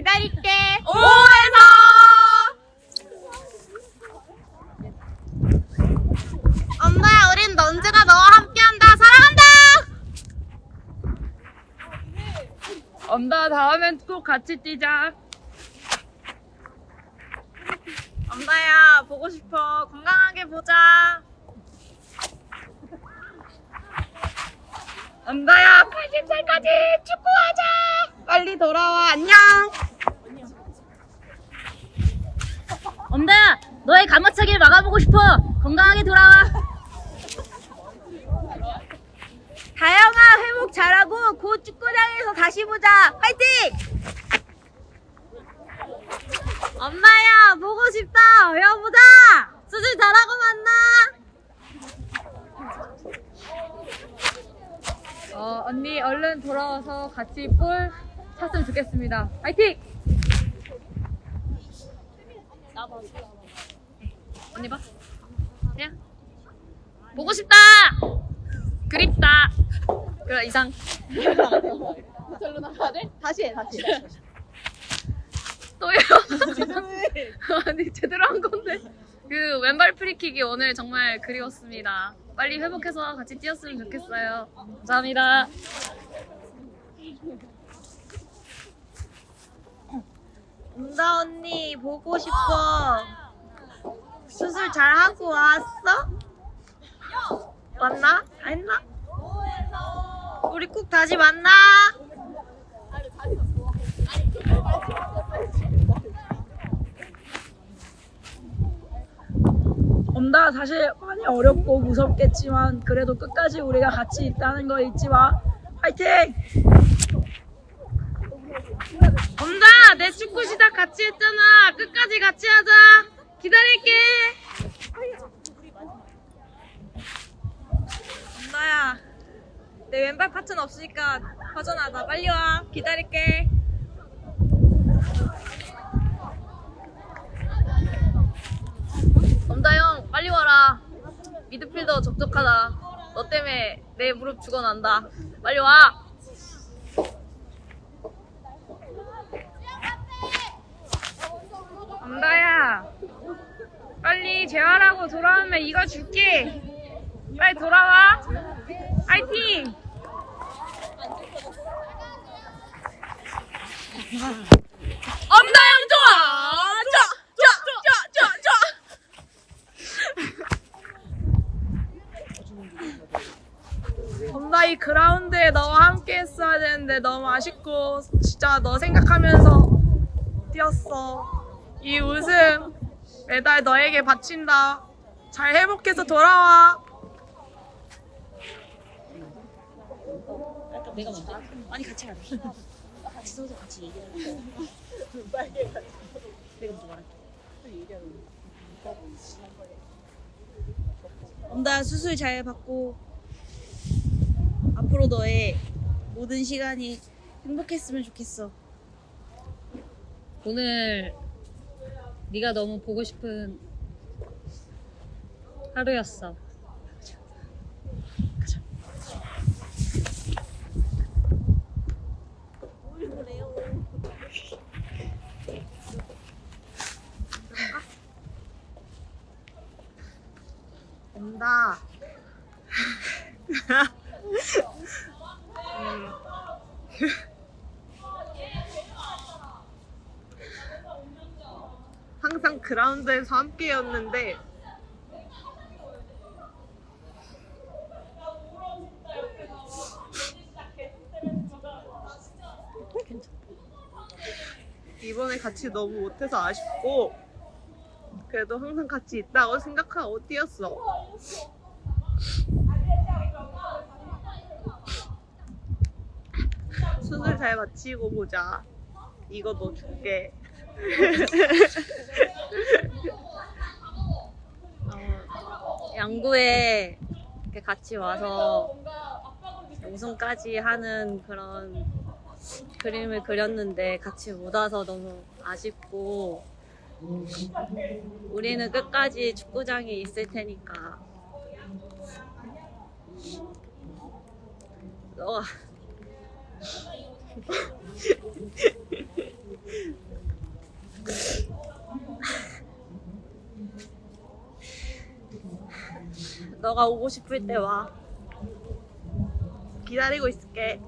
기다릴게. 오에서. 엄마야, 우린 언제나 너와 함께한다. 사랑한다. 엄마 다음엔 또 같이 뛰자. 엄마야, 보고 싶어. 건강하게 보자. 엄마야, 80살까지 축구하자. 빨리 돌아와. 안녕. 엄다야, 너의 감마차기를 막아보고 싶어. 건강하게 돌아와. 다영아, 회복 잘하고 곧 축구장에서 다시 보자. 화이팅! 엄마야, 보고 싶다. 여보자. 수술 잘하고 만나. 어, 언니 얼른 돌아와서 같이 볼 찼으면 좋겠습니다. 화이팅! 언니 봐. 야. 보고 싶다. 그립다. 그래 이상. 다시 해 다시 또요. 아니 제대로 한 건데. 그 왼발 프리킥이 오늘 정말 그리웠습니다. 빨리 회복해서 같이 뛰었으면 좋겠어요. 감사합니다. 엄다 언니 보고 싶어 수술 잘 하고 왔어? 왔나? 안 했나? 우리 꼭 다시 만나 엄다 사실 많이 어렵고 무섭겠지만 그래도 끝까지 우리가 같이 있다는 거 잊지 마. 화이팅! 엄다 내 축구 시작 같이 했잖아. 끝까지 같이 하자. 기다릴게. 엄다야 내 왼발 파트는 없으니까 허전하다 빨리 와 기다릴게 엄다형 빨리 와라. 미드필더 적적하다. 너 때문에 내 무릎 죽어난다. 빨리 와. 엄다 야 빨리 재활하고 돌아오면 이거 줄게. 빨리 돌아와. 파이팅. 엄다형 좋아. 엄마 이 그라운드에 너와 함께 했어야 되는데 너무 아쉽고 진짜 너 생각하면서 뛰었어. 이 우승 메달 너에게 바친다. 잘 회복해서 돌아와. 내가 먼저. 아니, 같이 가자. 같이 서서 같이 얘기하자. 내가 먼저 말할게. 엄다 수술 잘 받고 앞으로 너의 모든 시간이 행복했으면 좋겠어 오늘 네가 너무 보고 싶은 하루였어. 엄다. 항상 그라운드에서 함께였는데 이번에 같이 너무 못해서 아쉽고 그래도 항상 같이 있다고 생각하고 뛰었어. 수술 잘 마치고 보자. 이거 너 줄게. 어, 양구에 이렇게 같이 와서 우승까지 하는 그런 그림을 그렸는데 같이 못 와서 너무 아쉽고 우리는 끝까지 축구장에 있을 테니까. 너가 너가 오고 싶을 때 와. 기다리고 있을게.